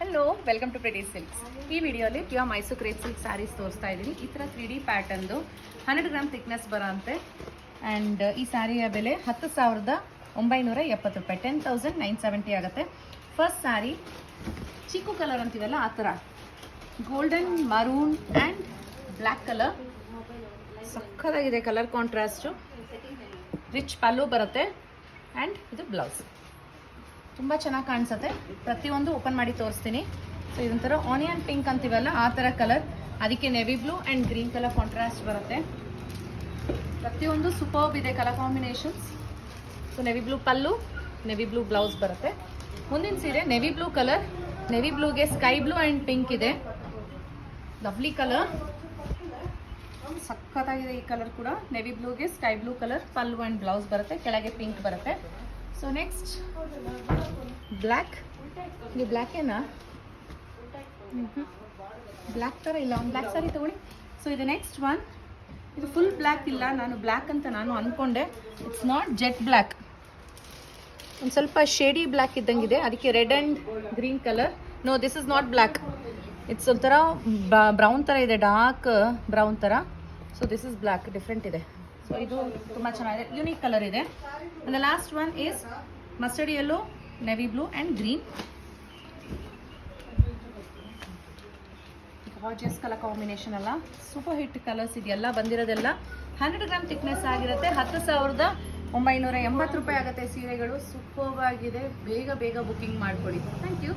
Hello welcome to ಪ್ರೆಡಿ silks ಈ ವಿಡಿಯೋಲಿ pure Mysore crepe silk saris ತೋರಿಸ್ತಾ ಇದ್ದೀನಿ. ಈ ಥರ ತ್ರೀ ಡಿ ಪ್ಯಾಟರ್ನ್ದು ಹಂಡ್ರೆಡ್ ಗ್ರಾಮ್ ಥಿಕ್ನೆಸ್ ಬರೋಂತೆ ಆ್ಯಂಡ್ ಈ ಸ್ಯಾರಿಯ ಬೆಲೆ ಹತ್ತು ಸಾವಿರದ ಒಂಬೈನೂರ ಎಪ್ಪತ್ತು ರೂಪಾಯಿ. ಟೆನ್ ತೌಸಂಡ್ ನೈನ್ ಸೆವೆಂಟಿ ಆಗುತ್ತೆ. ಫಸ್ಟ್ ಸ್ಯಾರಿ ಚಿಕ್ಕು ಕಲರ್ ಅಂತೀವಲ್ಲ, ಆ ಥರ golden maroon and black colour ಸಖತ್ತಾಗಿದೆ ಕಲರ್ ಕಾಂಟ್ರಾಸ್ಟು ರಿಚ್ ಪಲ್ಲು ಬರುತ್ತೆ. ಆ್ಯಂಡ್ ಇದು ಬ್ಲೌಸ್ ತುಂಬ ಚೆನ್ನಾಗಿ ಕಾಣಿಸುತ್ತೆ. ಪ್ರತಿಯೊಂದು ಓಪನ್ ಮಾಡಿ ತೋರಿಸ್ತೀನಿ. ಸೊ ಇದೊಂಥರ ಆನಿಯನ್ ಪಿಂಕ್ ಅಂತೀವಲ್ಲ, ಆ ಥರ ಕಲರ್ ಅದಕ್ಕೆ navy blue and green colour contrast ಬರುತ್ತೆ. ಪ್ರತಿಯೊಂದು ಸೂಪರ್ಬ್ ಇದೆ colour combinations so navy blue pallu navy blue blouse ಬರುತ್ತೆ. ಮುಂದಿನ ಸೀರೆ ನೆವಿ ಬ್ಲೂ ಕಲರ್ ನೆವಿ ಬ್ಲೂಗೆ ಸ್ಕೈ ಬ್ಲೂ ಆ್ಯಂಡ್ ಪಿಂಕ್ ಇದೆ. ಲವ್ಲಿ ಕಲರ್ ಸಖತ್ತಾಗಿದೆ ಈ ಕಲರ್ ಕೂಡ. Navy ಬ್ಲೂಗೆ sky blue colour pallu and blouse ಬರುತ್ತೆ. ಕೆಳಗೆ ಪಿಂಕ್ ಬರುತ್ತೆ. ಸೊ ನೆಕ್ಸ್ಟ್ ಬ್ಲ್ಯಾಕ್ ನೀವು ಬ್ಲ್ಯಾಕೇನಾ ಬ್ಲ್ಯಾಕ್ ಥರ ಇಲ್ಲ, ಒಂದು ಬ್ಲ್ಯಾಕ್ ಸಾರಿ ತೊಗೊಳ್ಳಿ. ಸೊ ಇದು ನೆಕ್ಸ್ಟ್ ಒನ್ ಇದು ಫುಲ್ ಬ್ಲ್ಯಾಕ್ ಇಲ್ಲ, ನಾನು ಬ್ಲ್ಯಾಕ್ ಅಂತ ನಾನು ಅಂದ್ಕೊಂಡೆ ಇಟ್ಸ್ ನಾಟ್ ಜೆಟ್ ಬ್ಲ್ಯಾಕ್ ಒಂದು ಸ್ವಲ್ಪ ಶೇಡಿ ಬ್ಲ್ಯಾಕ್ ಇದ್ದಂಗಿದೆ, ಅದಕ್ಕೆ red and green colour no this is not black it's ಒಂಥರ ಬ್ರೌನ್ ಥರ ಇದೆ ಡಾರ್ಕ್ ಬ್ರೌನ್ ಥರ so this is black different ಇದೆ. ಸೊ ಇದು ತುಂಬ ಚೆನ್ನಾಗಿದೆ. ಯುನೀಕ್ ಕಲರ್ ಇದೆ. The last one is mustard yellow navy blue and green gorgeous colour combination ಅಲ್ಲ. ಸೂಪರ್ ಹಿಟ್ ಕಲರ್ಸ್ ಇದೆಲ್ಲ ಬಂದಿರೋದೆಲ್ಲ. ಹಂಡ್ರೆಡ್ ಗ್ರಾಮ್ ಥಿಕ್ನೆಸ್ ಆಗಿರುತ್ತೆ. ಹತ್ತು ಸಾವಿರದ ಒಂಬೈನೂರ ಎಂಬತ್ತು ರೂಪಾಯಿ ಆಗುತ್ತೆ ಸೀರೆಗಳು. ಸೂಪರ್ ಆಗಿದೆ. ಬೇಗ ಬೇಗ ಬುಕ್ಕಿಂಗ್ ಮಾಡಿಕೊಡಿ. Thank you